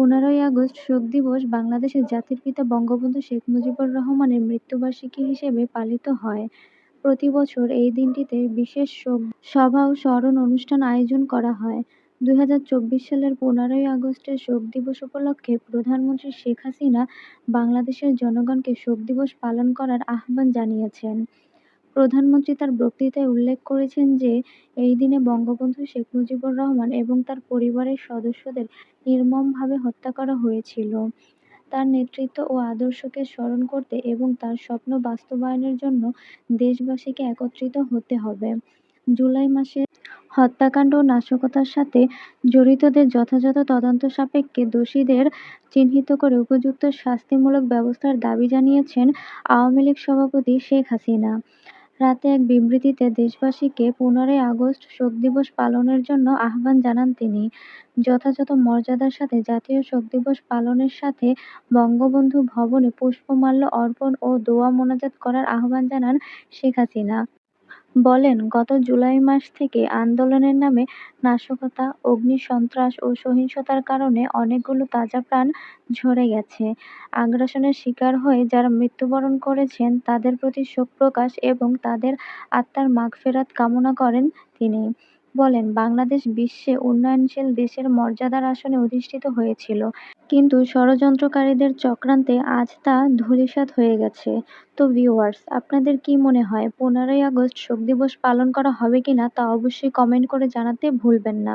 পনেরোই আগস্ট শোক দিবস বাংলাদেশের জাতির পিতা বঙ্গবন্ধু শেখ মুজিবুর রহমানের মৃত্যুবার্ষিকী হিসেবে পালিত হয়। প্রতি বছর এই দিনটিতে বিশেষ শোক সভা ও স্মরণ অনুষ্ঠান আয়োজন করা হয়। দুই হাজার চব্বিশ সালের পনেরোই আগস্টের শোক দিবস উপলক্ষে প্রধানমন্ত্রী শেখ হাসিনা বাংলাদেশের জনগণকে শোক দিবস পালন করার আহ্বান জানিয়েছেন। প্রধানমন্ত্রী তার বক্তৃতায় উল্লেখ করেছেন যে, এই দিনে বঙ্গবন্ধু শেখ মুজিবুর রহমান এবং তার পরিবারের সদস্যদের নির্মমভাবে হত্যা করা হয়েছিল। তার নেতৃত্ব ও আদর্শকে স্মরণ করতে এবং তার স্বপ্ন বাস্তবায়নের জন্য দেশবাসীকে একত্রিত হতে হবে। জুলাই মাসের হত্যাকাণ্ড ও নাশকতার সাথে জড়িতদের যথাযথ তদন্ত সাপেক্ষে দোষীদের চিহ্নিত করে উপযুক্ত শাস্তিমূলক ব্যবস্থার দাবি জানিয়েছেন আওয়ামী লীগ সভাপতি শেখ হাসিনা। রাতে এক বিবৃতিতে দেশবাসীকে পনেরোই আগস্ট শোক দিবস পালনের জন্য আহ্বান জানান তিনি। যথাযথ মর্যাদার সাথে জাতীয় শোক দিবস পালনের সাথে বঙ্গবন্ধু ভবনে পুষ্পমাল্য অর্পণ ও দোয়া মোনাজাত করার আহ্বান জানান শেখ হাসিনা। বলেন, গত জুলাই মাস থেকে আন্দোলনের নামে নাশকতা, অগ্নিসন্ত্রাস ও সহিংসতার কারণে অনেকগুলো তাজা প্রাণ ঝরে গেছে। আগ্রাসনের শিকার হয়ে যারা মৃত্যুবরণ করেছেন তাদের প্রতি শোক প্রকাশ এবং তাদের আত্মার মাগফেরাত কামনা করেন তিনি। বলেন, বাংলাদেশ বিশ্বে উন্নয়নশীল দেশের মর্যাদার আসনে অধিষ্ঠিত হয়েছিল। কিন্তু ষড়যন্ত্রকারীদের চক্রান্তে আজ তা ধূলিসাৎ হয়ে গেছে। তো ভিউয়ার্স, আপনাদের কি মনে হয় পনেরোই আগস্ট শোক দিবস পালন করা হবে কিনা তা অবশ্যই কমেন্ট করে জানাতে ভুলবেন না।